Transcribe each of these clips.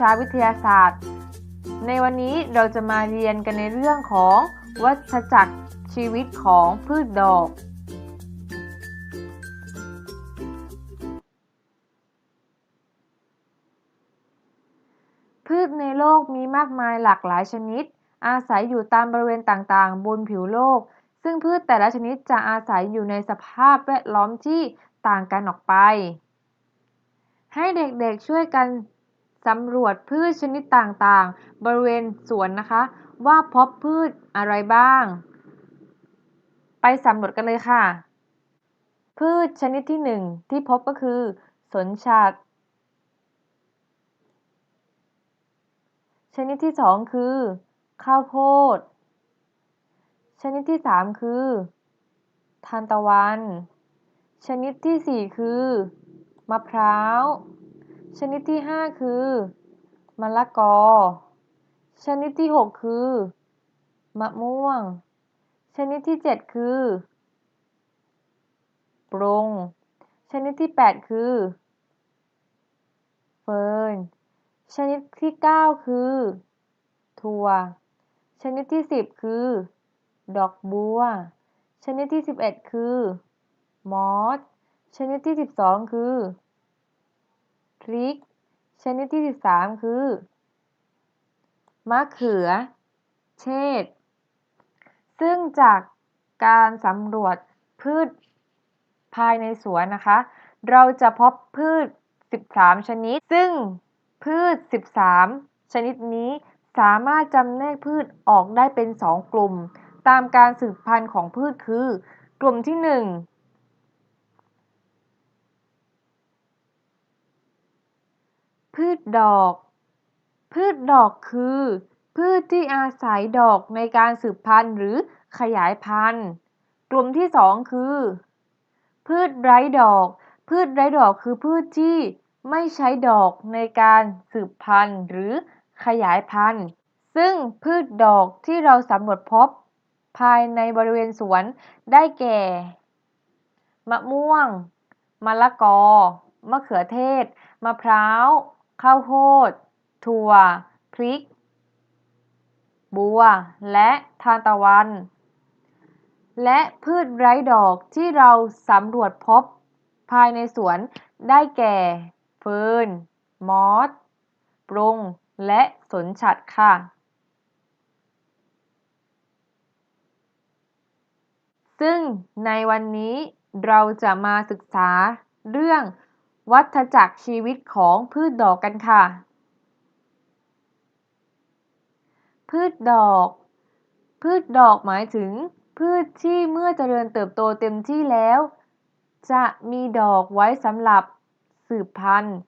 ชาวิทยาศาสตร์ ในวันนี้เราจะมาเรียนกันในเรื่องของวัฏจักรชีวิตของพืชดอก พืชในโลกมีมากมายหลากหลายชนิด อาศัยอยู่ตามบริเวณต่างๆ บนผิวโลก ซึ่งพืชแต่ละชนิดจะอาศัยอยู่ในสภาพแวดล้อมที่ต่างกันออกไป ให้เด็กๆช่วยกัน สำรวจพืชชนิดต่างๆ บริเวณสวนนะคะ ว่าพบพืชอะไรบ้าง ไปสำรวจกันเลยค่ะ พืชชนิดที่หนึ่งที่พบก็คือ สนฉัตรชนิดที่สองคือ ข้าวโพด ชนิดที่สามคือทานตะวัน ชนิดที่สี่คือ มะพร้าว ชนิดที่ห้าคือมะละกอ ชนิดที่หกคือ มะม่วง ชนิดที่เจ็ดคือปรงชนิดที่แปดคือเฟิร์นชนิดที่เก้าคือถั่ว ชนิดที่สิบคือ ดอกบัว ชนิดที่สิบเอ็ดคือ มอส ชนิดที่สิบสองคือ พริก ชนิดที่สิบสามคือ มะเขือเชษซึ่งจากการสำรวจพืชภายในสวนนะคะ เราจะพบพืช 13 ชนิด ซึ่งพืช 13 ชนิดนี้สามารถจำแนกพืชออกได้เป็น 2 กลุ่ม ตามการสืบพันธุ์ของพืชคือ กลุ่มที่ 1 พืชดอก พืชดอกคือ พืชที่อาศัยดอกในการสืบพันธุ์หรือขยายพันธุ์ กลุ่มที่2คือ พืชไร้ดอก พืชไร้ดอกคือพืชที่ไม่ใช้ดอกในการสืบพันธุ์หรือขยายพันธุ์ ซึ่งพืชดอกที่เราสำรวจพบภายในบริเวณสวนได้แก่ มะม่วง มะละกอ มะเขือเทศ มะพร้าว ข้าวโพด ถั่ว พริก บัว และทานตะวัน และพืชไร้ดอกที่เราสำรวจพบ ภายในสวนได้แก่เฟิร์น มอส ปรงและสนฉัตรค่ะ ซึ่งในวันนี้เราจะมาศึกษาเรื่อง วัฏจักรชีวิตของพืชดอกกันค่ะ พืชดอก พืชดอกหมายถึง พืชที่เมื่อเจริญเติบโตเต็มที่แล้ว จะมีดอกไว้สำหรับสืบพันธุ์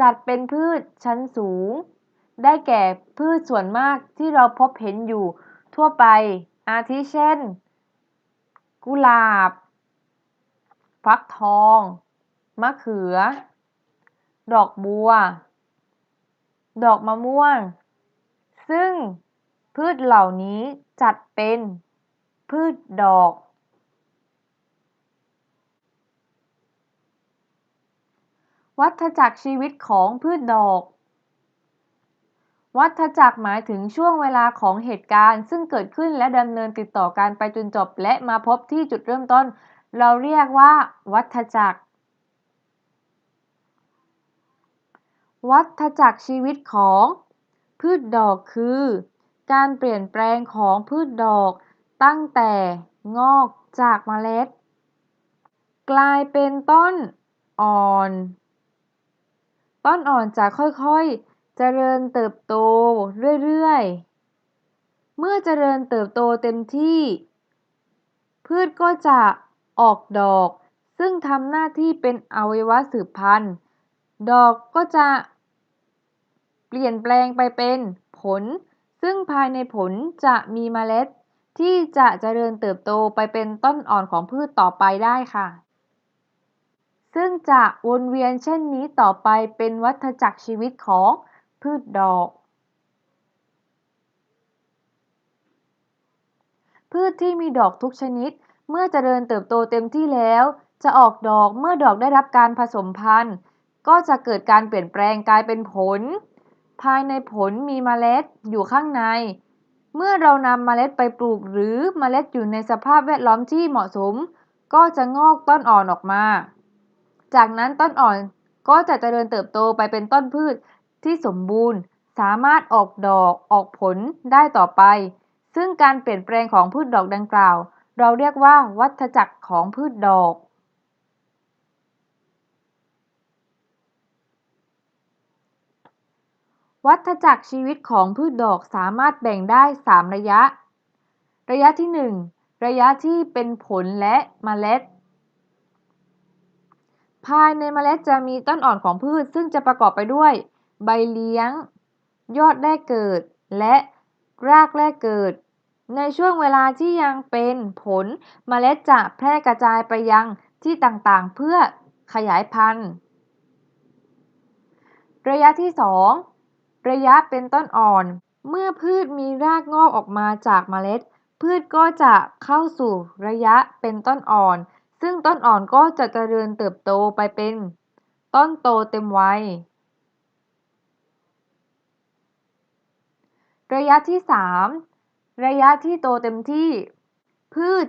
จัดเป็นพืชชั้นสูง ได้แก่พืชส่วนมากที่เราพบเห็นอยู่ทั่วไป อาทิเช่น กุหลาบ ฟักทอง มะเขือ ดอกบัว ดอกมะม่วง ซึ่งพืชเหล่านี้จัดเป็นพืชดอก วัฏจักรชีวิตของพืชดอก วัฏจักรหมายถึงช่วงเวลาของเหตุการณ์ ซึ่งเกิดขึ้นและดำเนินติดต่อกันไปจนจบและมาพบที่จุดเริ่มต้น เราเรียกว่า วัฏจักร วัฏจักรชีวิตของพืชดอกคือ การเปลี่ยนแปลงของพืชดอกตั้งแต่งอกจากเมล็ด กลายเป็นต้นอ่อน ต้นอ่อนจะค่อยๆ เจริญเติบโตเรื่อยๆ เมื่อเจริญเติบโตเต็มที่ พืชก็จะออกดอก ซึ่งทำหน้าที่เป็นอวัยวะสืบพันธุ์ ดอกก็จะเปลี่ยนแปลงไปเป็นผล ซึ่งภายในผลจะมีเมล็ด ที่จะเจริญเติบโตไปเป็นต้นอ่อนของพืชต่อไปได้ค่ะ ซึ่งจะวนเวียนเช่นนี้ต่อไปเป็นวัฏจักรชีวิตของพืชดอก พืชที่มีดอกทุกชนิด เมื่อเจริญเติบโตเต็มที่แล้ว จะออกดอกเมื่อดอกได้รับการผสมพันธุ์ ก็จะเกิดการเปลี่ยนแปลงกลายเป็นผล ภายในผลมีเมล็ดอยู่ข้างใน เมื่อเรานำเมล็ดไปปลูกหรือเมล็ดอยู่ในสภาพแวดล้อมที่เหมาะสม ก็จะงอกต้นอ่อนออกมา จากนั้นต้นอ่อนก็จะเจริญเติบโตไปเป็นต้นพืชที่สมบูรณ์ สามารถออกดอกออกผลได้ต่อไป ซึ่งการเปลี่ยนแปลงของพืชดอกดังกล่าว เราเรียกว่าวัฏจักรของพืชดอก วัฏจักรชีวิตของพืชดอกสามารถแบ่งได้ 3 ระยะ ระยะที่ 1 ระยะที่เป็นผลและเมล็ด ภายในเมล็ดจะมีต้นอ่อนของพืชซึ่งจะประกอบไปด้วย ใบเลี้ยง ยอดแรกเกิด และรากแรกเกิด ในช่วงเวลาที่ยังเป็นผลเมล็ดจะแพร่กระจายไปยังที่ต่างๆ เพื่อขยายพันธุ์ ระยะที่ 2 ระยะเป็นต้นอ่อน เมื่อพืชมีรากงอกออกมาจากเมล็ด พืชก็จะเข้าสู่ระยะเป็นต้นอ่อน ซึ่งต้นอ่อนก็จะเจริญเติบโตไปเป็น ต้นโตเต็มวัย ระยะที่ 3 ระยะที่โตเต็มที่ พืช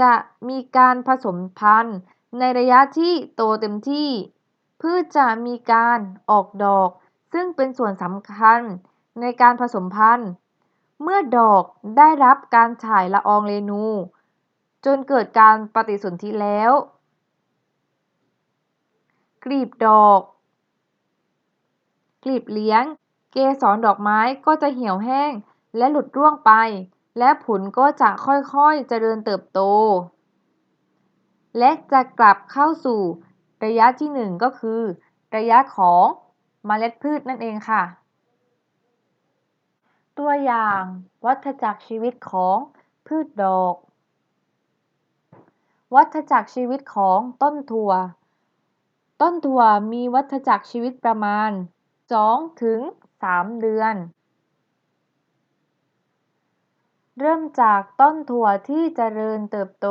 จะมีการผสมพันธุ์ในระยะที่โตเต็มที่ พืชจะมีการออกดอก ซึ่งเป็นส่วนสำคัญในการผสมพันธุ์ เมื่อดอกได้รับการฉายละอองเรนู จนเกิดการปฏิสนธิแล้ว กลีบดอก กลีบเลี้ยง เกสรดอกไม้ก็จะเหี่ยวแห้งและหลุดร่วงไป และผลก็จะค่อยๆเจริญเติบโต และจะกลับเข้าสู่ระยะที่ 1 ก็คือ ระยะของ เมล็ดพืชนั่นเองค่ะ ตัวอย่างวัฏจักรชีวิตของพืชดอก วัฏจักรชีวิตของต้นถั่ว ต้นถั่วมีวัฏจักรชีวิตประมาณ 2 ถึง 3 เดือน เริ่มจากต้นถั่วที่เจริญเติบโต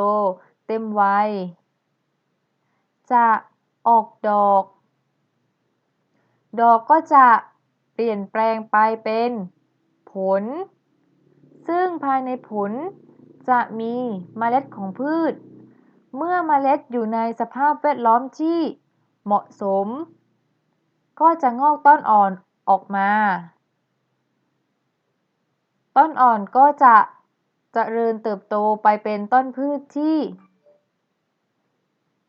เต็มวัย จะออกดอก ดอกก็จะเปลี่ยนแปลงไปเป็นผล ซึ่งภายในผลจะมีเมล็ดของพืช เมื่อเมล็ดอยู่ในสภาพแวดล้อมที่เหมาะสม ก็จะงอกต้นอ่อนออกมา ต้นอ่อนก็จะเจริญเติบโตไปเป็นต้นพืชที่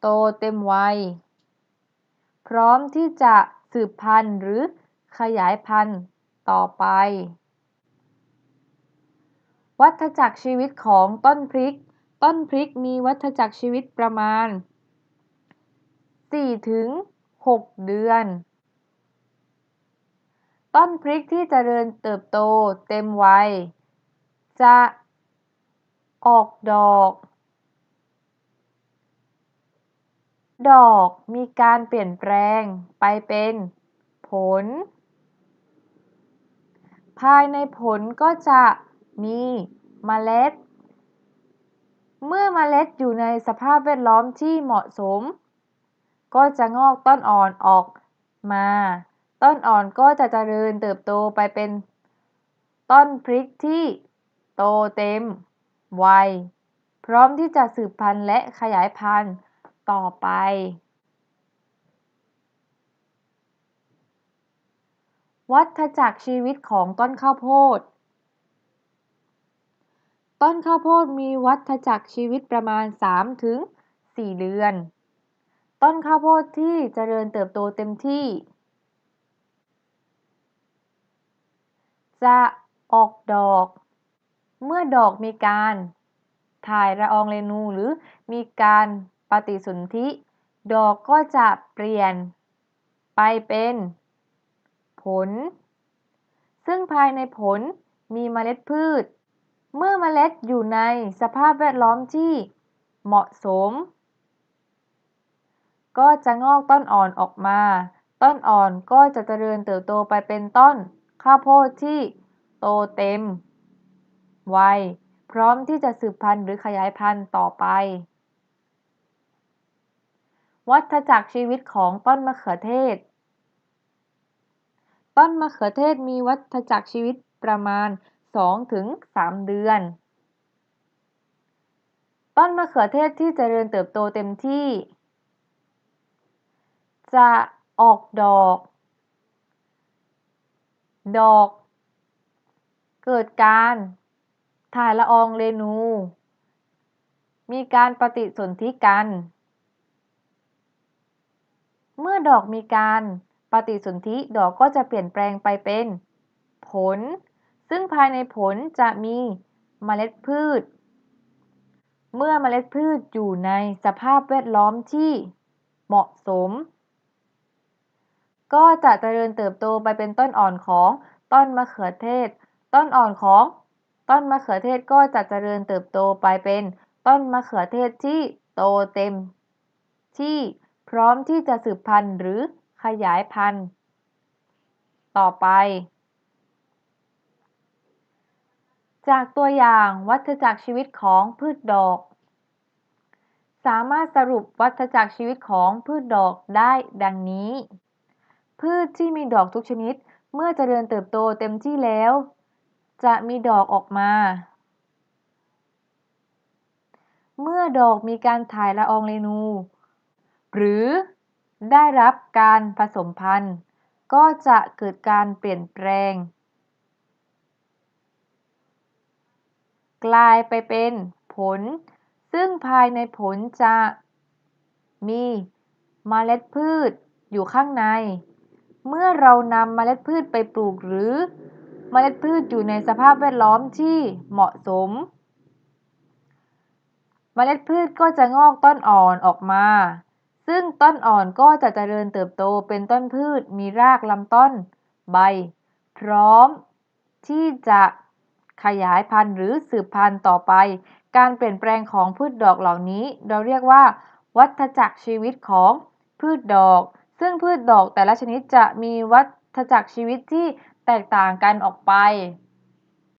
โตเต็มวัย พร้อมที่จะ สืบพันธุ์หรือขยายพันธุ์ต่อไป วัฏจักรชีวิตของต้นพริก ต้นพริกมีวัฏจักรชีวิตประมาณ4-6เดือน ต้นพริกที่เจริญเติบโตเต็มวัย จะออกดอก ดอกมีการเปลี่ยนแปลงไปเป็นผล ภายในผลก็จะมีเมล็ด เมื่อเมล็ดอยู่ในสภาพแวดล้อมที่เหมาะสม ก็จะงอกต้นอ่อนออกมา ต้นอ่อนก็จะเจริญเติบโตไปเป็น ต้นพริกที่โตเต็มวัยพร้อมที่จะสืบพันธุ์และขยายพันธุ์ ต่อไป วัฏจักรชีวิตของต้นข้าวโพด ต้นข้าวโพดมีวัฏจักรชีวิตประมาณ3-4เดือน ต้นข้าวโพดที่เจริญเติบโตเต็มที่ จะออกดอก เมื่อดอกมีการถ่ายละอองเรนูหรือมีการ ฏิสนธิดอกก็จะเปลี่ยนไปเป็นผล ซึ่งภายในผลมีเมล็ดพืช เมื่อเมล็ดอยู่ในสภาพแวดล้อมที่เหมาะสม ก็จะงอกต้นอ่อนออกมา ต้นอ่อนก็จะเจริญเติบโตไปเป็นต้น ข้าวโพดที่โตเต็ม วัย พร้อมที่จะสืบพันธุ์หรือขยายพันธุ์ต่อไป วัฏจักรชีวิตของต้นมะเขือเทศ ต้นมะเขือเทศมีวัฏจักรชีวิตประมาณ 2-3 เดือน ต้นมะเขือเทศที่เจริญเติบโตเต็มที่ จะออกดอก ดอก เกิดการถ่ายละอองเรนู มีการปฏิสนธิกัน เมื่อดอกมีการปฏิสนธิดอกก็จะเปลี่ยนแปลงไปเป็น ผล ซึ่งภายในผลจะมีเมล็ดพืช เมื่อเมล็ดพืชอยู่ในสภาพแวดล้อมที่เหมาะสม ก็จะเจริญเติบโตไปเป็นต้นอ่อนของต้นมะเขือเทศ ต้นอ่อนของต้นมะเขือเทศก็จะเจริญเติบโตไปเป็นต้นมะเขือเทศที่โตเต็มที่ ร้อมที่จะสืบพันธุ์หรือขยายพันธุ์ ต่อไป จากตัวอย่างวัฏจักรชีวิตของพืชดอก สามารถสรุปวัฏจักรชีวิตของพืชดอกได้ดังนี้ พืชที่มีดอกทุกชนิดเมื่อเจริญเติบโตเต็มที่แล้ว จะมีดอกออกมา เมื่อดอกมีการถ่ายละอองเรนู หรือได้รับการผสมพันธุ์ ก็จะเกิดการเปลี่ยนแปลง กลายไปเป็นผล ซึ่งภายในผลจะมีเมล็ดพืชอยู่ข้างใน เมื่อเรานำเมล็ดพืชไปปลูกหรือเมล็ดพืชอยู่ในสภาพแวดล้อมที่เหมาะสม เมล็ดพืชก็จะงอกต้นอ่อนออกมา ซึ่งต้นอ่อนก็จะเจริญเติบโตเป็นต้นพืช มีรากลำต้น ใบ พร้อม ที่จะขยายพันธุ์หรือสืบพันธุ์ต่อไป การเปลี่ยนแปลงของพืชดอกเหล่านี้ เราเรียกว่า วัฏจักรชีวิตของพืชดอก ซึ่งพืชดอกแต่ละชนิดจะมีวัฏจักรชีวิตที่แตกต่างกันออกไป